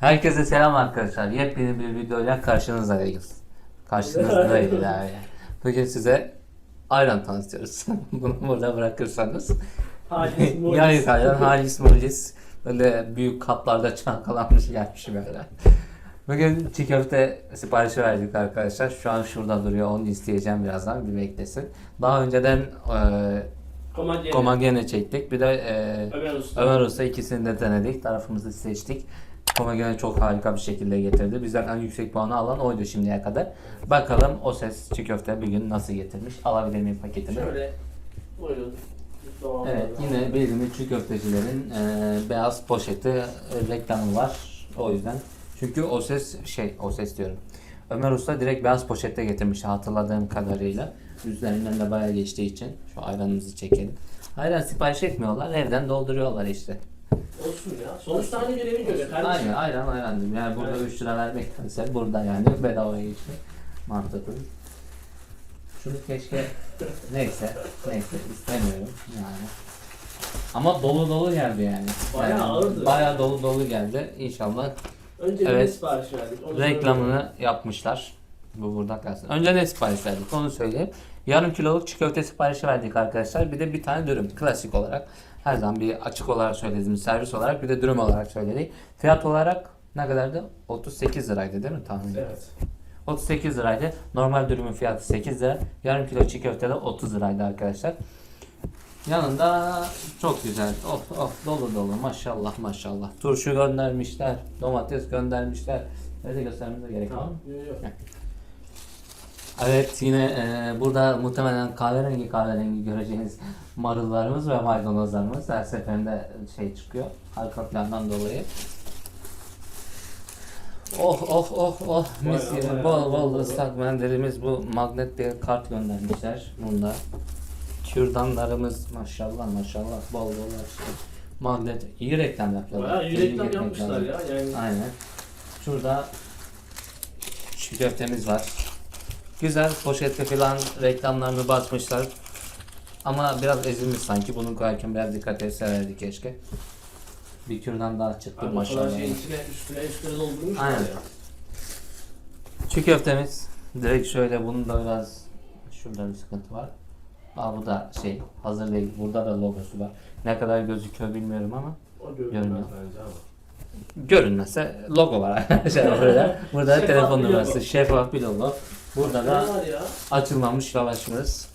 Herkese selam arkadaşlar. Yepyeni bir videoyla karşınızdayız. Karşınızdayız yani. Bugün size ayran tanıtıyoruz. Bunu burada bırakırsanız. Halis Mulis. Yani ayran halis mulis. Böyle büyük kaplarda çalkalanmış gelmiş böyle. Bugün çiğ köfte siparişi verdik arkadaşlar. Şu an şurada duruyor. Onu isteyeceğim birazdan. Bir beklesin. Daha önceden e, Komandiyeli. komagene çektik. Bir de e, Ömer Usta. Ömer Usta ikisini de denedik. Tarafımızı seçtik. Komagene çok harika bir şekilde getirdi. Bizden en yüksek puanı alan oydu şimdiye kadar. Bakalım o ses çiğ köfte bir gün nasıl getirmiş. Alabilir miyim paketini? Şöyle. Buyurun. Doğal Evet yine bildiğimiz çiğ köftecilerin e, beyaz poşeti e, reklamı var. O yüzden. Çünkü o ses şey o ses diyorum. Ömer Usta direkt beyaz poşette getirmiş hatırladığım kadarıyla. Üzerinden de bayağı geçtiği için şu ayranımızı çekelim. Ayran sipariş etmiyorlar evden dolduruyorlar işte. Olsun ya. Sonuçta aynı görevi görüyor. kardeşim. Aynen ayran diyorum. Yani burada Evet. 3 lira vermektense burada yani bedavaya geçti. Mantıklı. Şunu keşke neyse neyse istemiyorum yani. Ama dolu dolu geldi yani. Bayağı yani ağırdı. Bayağı dolu dolu geldi. İnşallah Önce Evet. sipariş verdik. Onu reklamını yapmışlar. Bu burada kalsın. Önce ne sipariş verdik onu söyleyeyim. Yarım kiloluk köfte siparişi verdik arkadaşlar. Bir de bir tane dürüm klasik olarak. Her zaman bir açık olarak söylediğimiz servis olarak bir de dürüm olarak söyledik. Fiyat olarak ne kadardı? 38 liraydı değil mi tahmin? Evet. 38 liraydı. Normal dürümün fiyatı 8 lira. Yarım kilo çiğ köfte de 30 liraydı arkadaşlar. Yanında çok güzel. Of of dolu dolu maşallah maşallah. Turşu göndermişler. Domates göndermişler. Nerede göstermemize gerek var mı? Yok. Evet yine e, burada muhtemelen kahverengi kahverengi göreceğiniz marullarımız ve maydanozlarımız her seferinde şey çıkıyor arka plandan dolayı. Oh oh oh oh mis gibi bol bol ıslak mendilimiz bu magnet bir kart göndermişler bunda. Kürdanlarımız maşallah maşallah bol bol her şey. Magnet iyi reklam yapıyorlar. Bayağı iyi reklam yapmışlar ya. Yani Aynen. Şurada çiğ köftemiz var. Güzel poşette falan reklamlarını basmışlar. Ama biraz ezilmiş sanki. Bunu koyarken biraz dikkat etselerdi keşke. Bir kürdan daha çıktı Abi maşallah. şeyin içine üstüne üstüne doldurmuşlar Aynen. ya. Çiğ köftemiz. Direkt şöyle bunun da biraz şurada bir sıkıntı var. Aa bu da şey hazır değil. Burada da logosu var. Ne kadar gözüküyor bilmiyorum ama. O görünmez Görünüyor. bence ama. Görünmezse logo var arkadaşlar burada. Burada Şeffaf telefon numarası, şeffaf bir logo. Burada da açılmamış lavaşımız.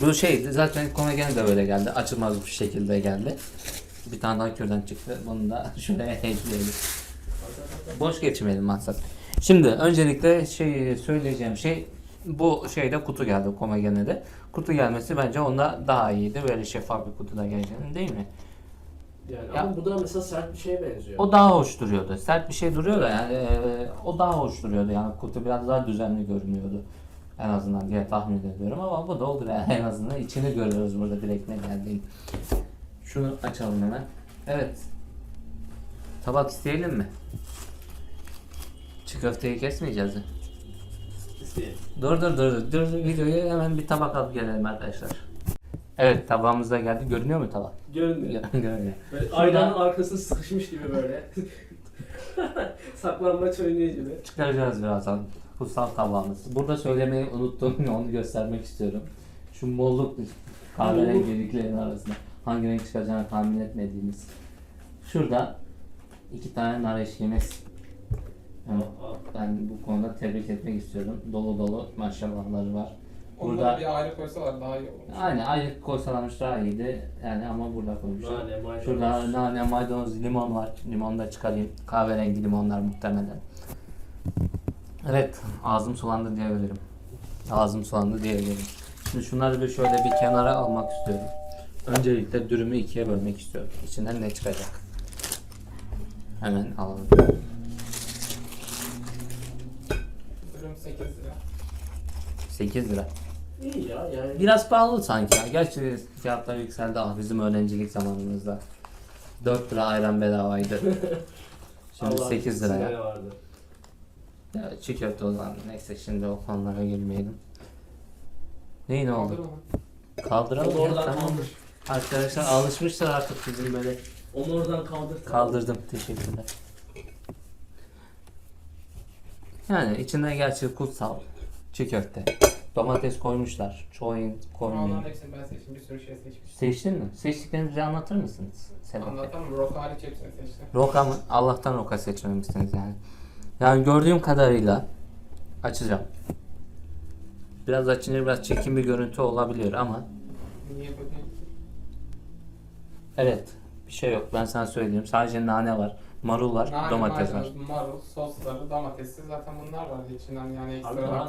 Bu şey zaten komagene de böyle geldi. Açılmaz bir şekilde geldi. Bir tane daha kürdan çıktı. Bunu da şuraya ekleyelim. Boş geçmeyelim maksat. Şimdi öncelikle şey söyleyeceğim şey bu şeyde kutu geldi komagenede. Kutu gelmesi bence onda daha iyiydi. Böyle şeffaf bir kutuda geleceğini değil mi? Yani Ya- ama bu da mesela sert bir şeye benziyor. O daha hoş duruyordu. Sert bir şey duruyor da yani e, o daha hoş duruyordu. Yani kutu biraz daha düzenli görünüyordu. En azından diye tahmin ediyorum ama bu da olur yani en azından içini görüyoruz burada direkt ne geldiğini. Şunu açalım hemen. Evet. Tabak isteyelim mi? Çiğ köfteyi kesmeyeceğiz mi? Dur dur dur dur dur videoyu hemen bir tabak alıp gelelim arkadaşlar. Evet tabağımız da geldi. Görünüyor mu tabak? Görünmüyor. Görünüyor. Böyle ayranın arkasına sıkışmış gibi böyle. Saklanmaç oynuyor gibi. Çıkaracağız birazdan. Kutsal tabağımız. Burada söylemeyi unuttum. Onu göstermek istiyorum. Şu molluk kahverengiliklerin arasında hangi renk çıkacağını tahmin etmediğimiz. Şurada iki tane nar eşiğimiz. Evet, ben bu konuda tebrik etmek istiyorum. Dolu dolu maşallahları var. Onları Burada bir ayrı koysalar daha iyi olur. aynı ayrı koysalarmış daha iyiydi. Yani ama burada koymuşlar. Nane, maydanoz. Şurada nane, maydanoz, limon var. Limonu da çıkarayım. Kahverengi limonlar muhtemelen. Evet, ağzım sulandı diyebilirim. Ağzım sulandı diyebilirim. Şimdi şunları bir şöyle bir kenara almak istiyorum. Öncelikle dürümü ikiye bölmek istiyorum. İçinden ne çıkacak? Hemen alalım. Dürüm 8 lira. 8 lira. İyi ya yani. Biraz pahalı sanki ya. Gerçi fiyatlar yükseldi ah bizim öğrencilik zamanımızda. 4 lira ayran bedavaydı. Şimdi Allah 8 liraya. sigara vardı. Ya çiğ köfte o zaman. Neyse şimdi o konulara girmeyelim. Neyin Kaldır oldu? onu. Kaldıralım O da ya oradan tamam. almış. Arkadaşlar alışmışlar artık bizim böyle Onu oradan kaldır. Kaldırdım. Teşekkürler. Yani içinde gerçi kutsal çiğ köfte. Domates koymuşlar. Çoğun koymuyor. Onların hepsini ben seçtim. Bir sürü şey seçmiştim. Seçtin mi? Seçtiklerinizi anlatır mısınız? Sedat Bey? Anlatamam. Rock hariç hepsini seçtim. Roka mı? Allah'tan roka seçmemişsiniz yani. Yani gördüğüm kadarıyla açacağım. Biraz açınca biraz çekim bir görüntü olabilir ama Niye bakayım? evet bir şey yok ben sana söyleyeyim. Sadece nane var, marul var, Nane, domates var. maydanoz, marul, sosları, domatesi zaten bunlar var içinden yani ekstra. Abi daha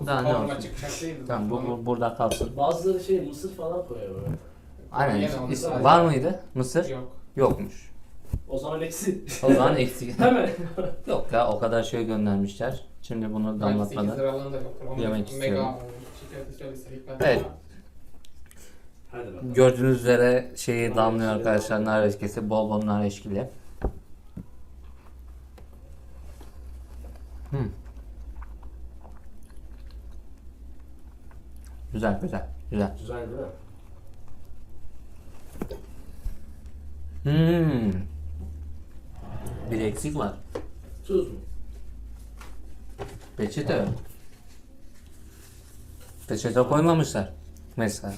olsun. Daha ne Kavurma olsun? çıkacak. Tamam bu, bu burada kalsın. Bazıları şey mısır falan koyuyor böyle. Aynen. Yine onu is- sadece- Var mıydı? Mısır? Yok. Yokmuş. O zaman eksi. O zaman eksik. Hemen. Yok ya o kadar şey göndermişler. Şimdi bunu Belki 8 damlatmadan. liralığında yoktur. Onu yemek mega istiyorum. söylese hikmet. Evet. Hadi bakalım. Gördüğünüz üzere şeyi Nar damlıyor eşkili. arkadaşlar nar eşkisi bol bol nar eşkili. Hmm. Güzel güzel güzel. Güzel değil mi? Hmm. Bir eksik var. Tuz mu? Peçete. Peçete koymamışlar. Mesela.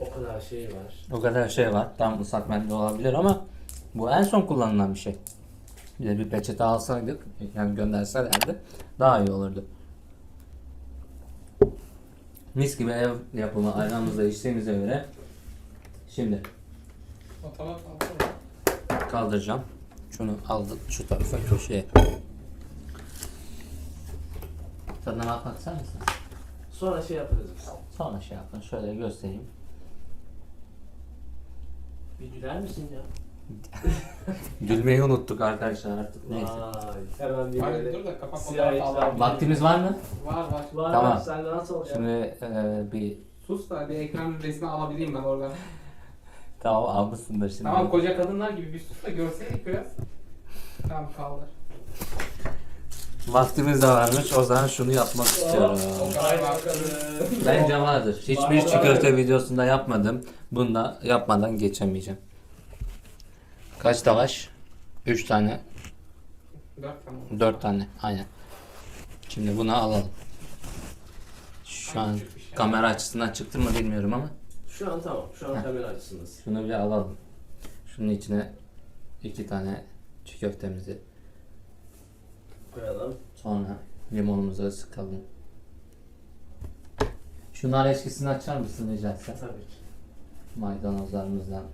O kadar şey var. O kadar şey var. Tam ıslak mendil olabilir ama bu en son kullanılan bir şey. Bir de bir peçete alsaydık, yani gönderselerdi daha iyi olurdu. Mis gibi ev yapımı ayranımızda içtiğimize göre şimdi kaldıracağım. Şunu aldık şu tarafa köşeye. Tadına bakmak ister misin? Sonra şey yaparız biz. Sonra şey yapın. Şöyle göstereyim. Bir güler misin ya? Gülmeyi unuttuk arkadaşlar artık. Neyse. Vay. Hemen bir Hayır böyle dur da kapak siyah fotoğrafı işler. alalım. Vaktimiz var mı? Var var. Var Tamam. var sen rahat ol ya. Şimdi e, bir Sus da bir ekran resmi alabileyim ben oradan. tamam almışsındır şimdi. Tamam koca kadınlar gibi bir sus da görseydik biraz. Tamam kaldır. Vaktimiz de varmış. O zaman şunu yapmak istiyorum. Haydi bakalım. Bence vardır. Hiçbir köfte videosunda yapmadım. Bunda yapmadan geçemeyeceğim. Kaç lavaş? 3 tane, Dört tane. 4 tane. Aynen. Şimdi bunu alalım. Şu an kamera açısından çıktı mı bilmiyorum ama Şu an tamam. Şu an Heh. kamera açısındasın. şunu bir alalım. Şunun içine iki tane çiğ köftemizi Koyalım. Sonra limonumuzu sıkalım. Şu nar eşkisini açar mısın rica etsem? Tabii ki. Maydanozlarımızdan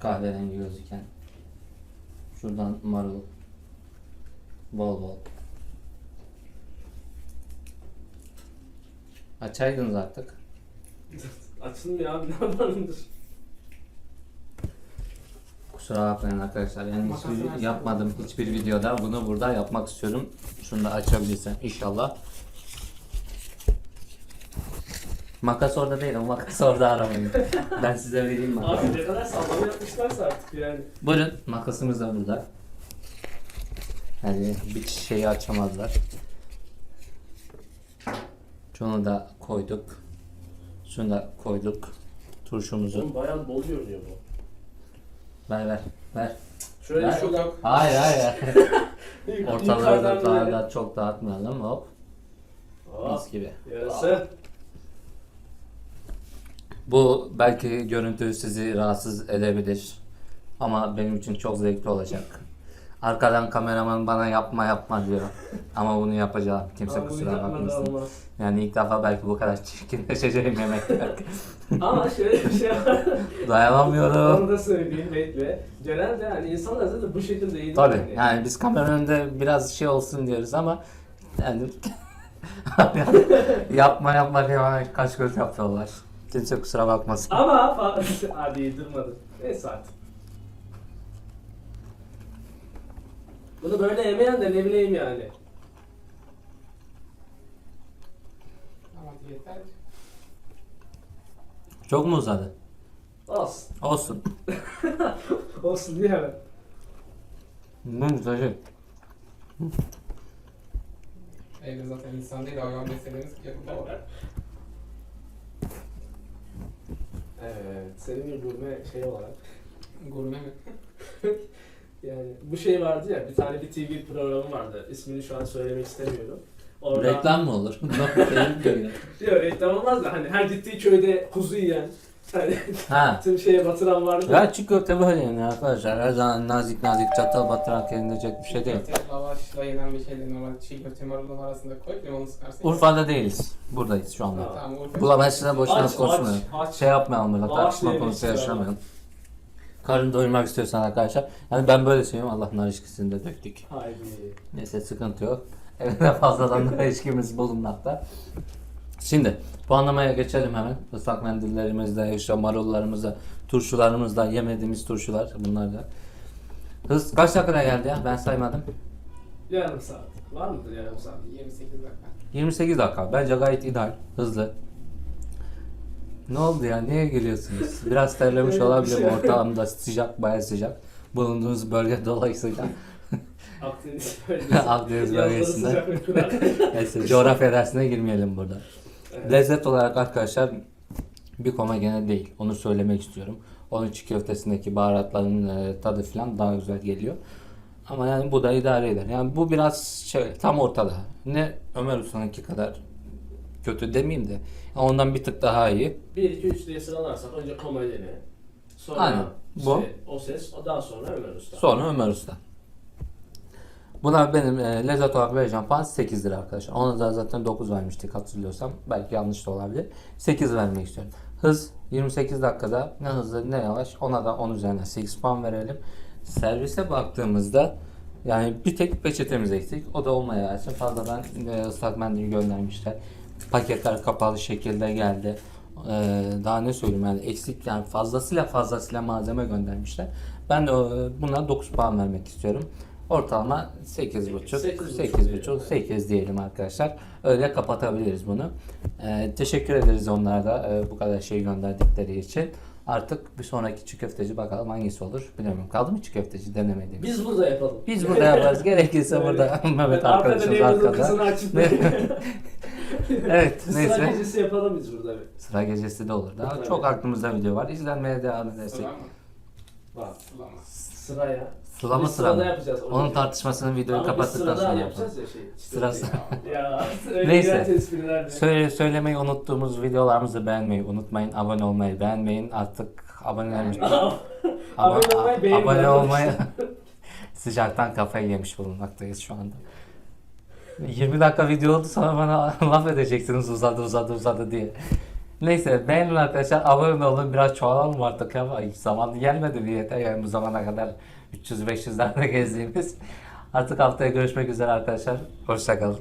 kahverengi gözüken. Şuradan marul. Bol bol. Açaydınız artık. Açılmıyor abi ne yapalımdır. Kusura bakmayın arkadaşlar. Yani hiçbir yapmadım hiçbir videoda. Bunu burada yapmak istiyorum. Şunu da açabilirsem inşallah. Makas orada değil, o makas orada aramayın. ben size vereyim makası. Abi ne kadar sallama yapmışlarsa artık yani. Buyurun, makasımız da burada. Yani bir şeyi açamadılar. Şunu da koyduk. Şunu da koyduk. Turşumuzu. Oğlum bayağı bol görünüyor bu. Ver ver, ver. Şöyle Ben- şuradan Hayır hayır. Ortaları da daha böyle. da çok dağıtmayalım hop. Hop, Mis gibi. Yarası. Bu belki görüntü sizi rahatsız edebilir. Ama benim için çok zevkli olacak. Arkadan kameraman bana yapma yapma diyor. Ama bunu yapacağım. Kimse Ama kusura bakmasın. Yani ilk defa belki bu kadar çirkinleşeceğim yemekler. Ama şöyle bir şey var. Dayanamıyorum. Onu da söyleyeyim bekle. Genelde yani insanlar zaten bu şekilde yedi. Tabii yani biz kamera önünde biraz şey olsun diyoruz ama yani yapma yapma diye bana kaç göz yapıyorlar. Kimse kusura bakmasın. Ama hadi yedirmedim. Neyse artık. Bunu böyle yemeyen de ne bileyim yani. Ama yeter. Çok mu uzadı? Olsun. Olsun. Olsun diye hemen. Bu güzel. Evde zaten insan değil hayvan meselemiz yanında var. Evet. Senin bir gurme şey olarak. Gurme mi? Yani bu şey vardı ya bir tane bir TV programı vardı. İsmini şu an söylemek istemiyorum. Orada Reklam mı olur? Yok reklam olmaz da hani her gittiği köyde kuzu yiyen hani ha. tüm şeye batıran vardı. Ya köfte böyle yani arkadaşlar. Her zaman nazik nazik çatal batırarak yenilecek bir şey değil. Köfte, lavaşla yenen bir şeydir. Normal çiğ köfte marulun arasında koy limonu sıkarsın. Urfa'da değiliz. Buradayız şu anda. Tamam Urfa. Bu ben size boşuna Aç, konuşmuyorum. aç, aç. Şey yapmayalım burada. Lavaş Tartışma konusu istiyorum. yaşamayalım. Karın doyurmak istiyorsan arkadaşlar. Yani ben böyle söylüyorum. Allah'ın ilişkisini de döktük. Haydi. Neyse sıkıntı yok. Evde fazladan da ilişkimiz bulunmakta. Şimdi puanlamaya geçelim hemen. Islak mendillerimizde, işte marullarımızda, turşularımızda, yemediğimiz turşular bunlar da. Hız kaç dakikada geldi ya? Ben saymadım. Yarım saat. Var mıdır yarım saat? 28 dakika. 28 dakika. Bence gayet ideal. Hızlı. Ne oldu ya? Niye gülüyorsunuz? Biraz terlemiş Öyle bir olabilir şey ortamda sıcak, bayağı sıcak. Bulunduğunuz bölge dolayısıyla. Akdeniz bölgesi. Akdeniz bölgesinde. Neyse coğrafya dersine girmeyelim burada. Lezzet olarak arkadaşlar bir koma gene değil. Onu söylemek istiyorum. Onun çiğ köftesindeki baharatların e, tadı falan daha güzel geliyor. Ama yani bu da idare eder. Yani bu biraz şey tam ortada. Ne Ömer Usta'nınki kadar kötü demeyeyim de ondan bir tık daha iyi. 1, 2, 3 diye sıralarsak önce komedini. Sonra Aynen. Bu. işte o ses, daha sonra Ömer Usta. Sonra Ömer Usta. Buna benim e, lezzet olarak vereceğim puan 8 lira arkadaşlar. Ona da zaten 9 vermiştik hatırlıyorsam. Belki yanlış da olabilir. 8 vermek istiyorum. Hız 28 dakikada ne hızlı ne yavaş ona da 10 üzerinden 8 puan verelim. Servise baktığımızda yani bir tek peçetemiz eksik. O da olmaya versin. Fazladan e, ıslak mendil göndermişler. Paketler kapalı şekilde geldi. Ee, daha ne söyleyeyim yani eksik yani fazlasıyla fazlasıyla malzeme göndermişler. Ben de e, buna 9 puan vermek istiyorum. Ortalama 8,5 8,5 8,5 8 diyelim arkadaşlar. Öyle kapatabiliriz bunu. Ee, teşekkür ederiz onlara da e, bu kadar şey gönderdikleri için. Artık bir sonraki çiğ köfteci bakalım hangisi olur bilmiyorum. Kaldı mı çiğ köfteci denemediğimiz? Biz burada yapalım. Biz burada yaparız. Gerekirse burada Mehmet arkadaşımız arkada. Evet Bir sıra neyse. gecesi yapalım biz burada. bir. Sıra gecesi de olur. Daha Evet. çok aklımızda video var. İzlenmeye devam edersek. Sıra mı? Sulama. sıraya. Sıra mı Biz sıra sırada mı? yapacağız. Onun tartışmasını videoyu Ama biz kapattıktan sırada sonra yapalım. yapacağız ya şey. işte Sırası. şey. Ya öyle Neyse. Söyle, söylemeyi unuttuğumuz videolarımızı beğenmeyi unutmayın. Abone olmayı beğenmeyin. Artık abonelerimiz... Abone olmayı beğenin Abone olmayı... Sıcaktan kafayı yemiş bulunmaktayız şu anda. 20 dakika video oldu sonra bana laf edeceksiniz uzadı uzadı uzadı diye. Neyse beğenin arkadaşlar abone olun biraz çoğalalım artık ama zaman gelmedi bir yeter yani bu zamana kadar 300-500'lerde gezdiğimiz. Artık haftaya görüşmek üzere arkadaşlar. Hoşçakalın.